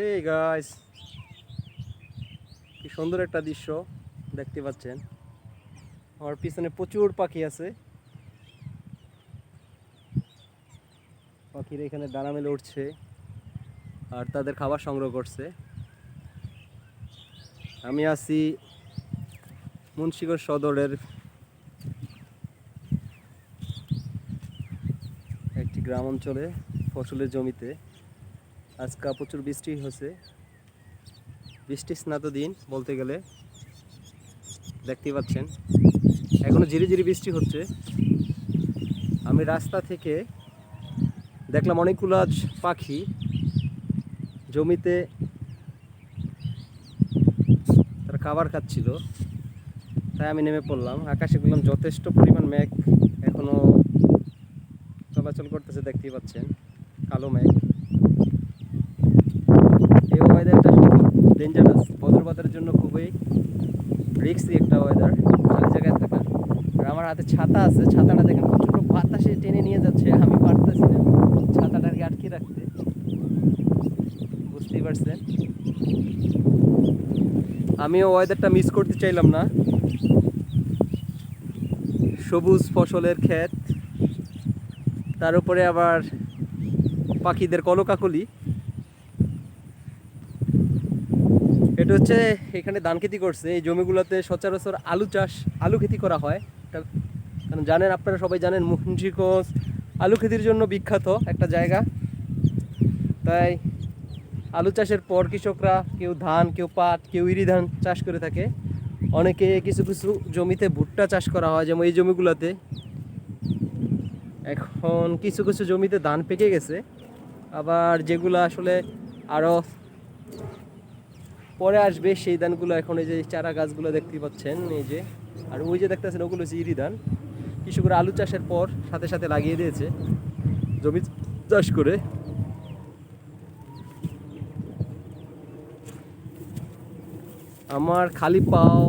এই গাইস কি সুন্দর একটা দৃশ্য দেখতে পাচ্ছেন। আমার পিছনে প্রচুর পাখি আছে। পাখিরা এখানে ডানা মেলে উঠছে আর তাদের খাবার সংগ্রহ করছে। আমি আছি মুন্সিগঞ্জ সদরের একটি গ্রাম অঞ্চলে ফসলের জমিতে। আজকে প্রচুর বৃষ্টি হয়েছে। বৃষ্টি স্নাত দিন বলতে গেলে। দেখতেই পাচ্ছেন। এখনও ঝিরি ঝিরি বৃষ্টি হচ্ছে। আমি রাস্তা থেকে দেখলাম অনেকগুলো পাখি জমিতে তারা খাবার খাচ্ছিল। তাই আমি নেমে পড়লাম। আকাশে দেখলাম যথেষ্ট পরিমাণ মেঘ এখনও চলাচল করতেছে, দেখতেই পাচ্ছেন। কালো মেঘ। ওয়েদারটা ডেঞ্জারাস বজ্রপাতের জন্য খুবই রিক্সি একটা ওয়েদার খালি জায়গায় থাকা। আর আমার হাতে ছাতা আছে, ছাতাটা দেখেন প্রচণ্ড বাতাসে টেনে নিয়ে যাচ্ছে, আমি পারতেছি না। ছাতাটাকে আটকে রাখতে। বুঝতেই পারছেন? আমিও ওয়েদারটা মিস করতে চাইলাম না। সবুজ ফসলের ক্ষেত। তার উপরে আবার পাখিদের কলকাকলি। এটা হচ্ছে এখানে ধান খেতি করছে। এই জমিগুলোতে সচরাচর আলু চাষ, আলু খেতি করা হয়। কারণ জানেন, আপনারা সবাই জানেন মুন্সিগঞ্জ আলু খেতির জন্য বিখ্যাত একটা জায়গা। তাই আলু চাষের পর কৃষকরা কেউ ধান, কেউ পাট, কেউ ইরি ধান চাষ করে থাকে। অনেকে কিছু কিছু জমিতে ভুট্টা চাষ করা হয়, যেমন এই জমিগুলোতে। এখন কিছু কিছু জমিতে ধান পেকে গেছে। আবার যেগুলো আসলে আরও পরে আসবে সেই ধানগুলো এখন এই যে চারা গাছগুলো দেখতে পাচ্ছেন, এই যে। আর ওই যে দেখতেছেন, ওগুলো হচ্ছে ইরি ধান। কৃষকরা আলু চাষের পর সাথে সাথে লাগিয়ে দিয়েছে জমি চাষ করে। আমার খালি পাও